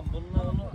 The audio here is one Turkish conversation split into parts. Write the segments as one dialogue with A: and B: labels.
A: Tamam bunlar onu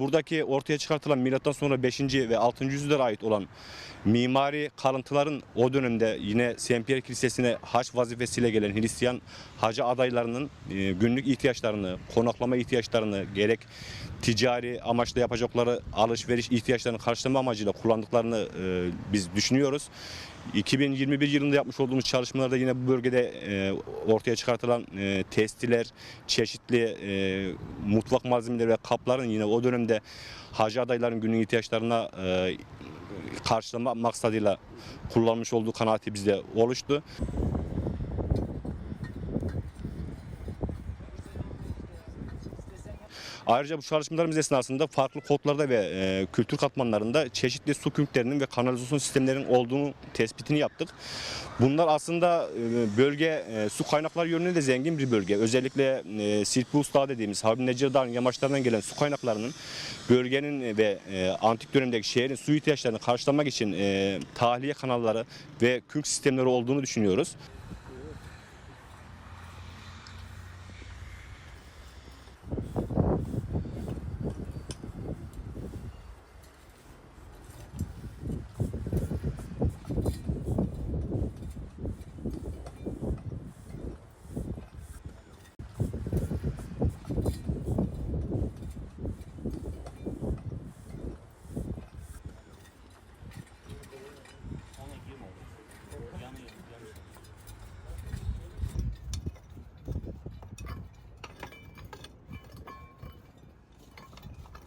B: Buradaki ortaya çıkartılan milattan sonra 5. ve 6. yüzyıllara ait olan mimari kalıntıların o dönemde yine St. Pierre Kilisesi'ne haç vazifesiyle gelen Hristiyan hacı adaylarının e, günlük ihtiyaçlarını, konaklama ihtiyaçlarını gerek ticari amaçla yapacakları alışveriş ihtiyaçlarını karşılama amacıyla kullandıklarını e, biz düşünüyoruz. 2021 yılında yapmış olduğumuz çalışmalarda yine bu bölgede e, ortaya çıkartılan e, testiler, çeşitli e, mutfak malzemeleri ve kapların yine o dönemde hacı adayların günlük ihtiyaçlarına e, karşılama maksadıyla kullanmış olduğu kanaati bizde oluştu. Ayrıca bu çalışmalarımız esnasında farklı kodlarda ve e, kültür katmanlarında çeşitli su künklerinin ve kanalizasyon sistemlerinin olduğunu tespitini yaptık. Bunlar aslında e, bölge e, su kaynakları yönüyle de zengin bir bölge. Özellikle e, Sirpus Dağı dediğimiz Harbi Necir Dağı'nın yamaçlarından gelen su kaynaklarının bölgenin ve e, antik dönemdeki şehrin su ihtiyaçlarını karşılamak için e, tahliye kanalları ve künk sistemleri olduğunu düşünüyoruz.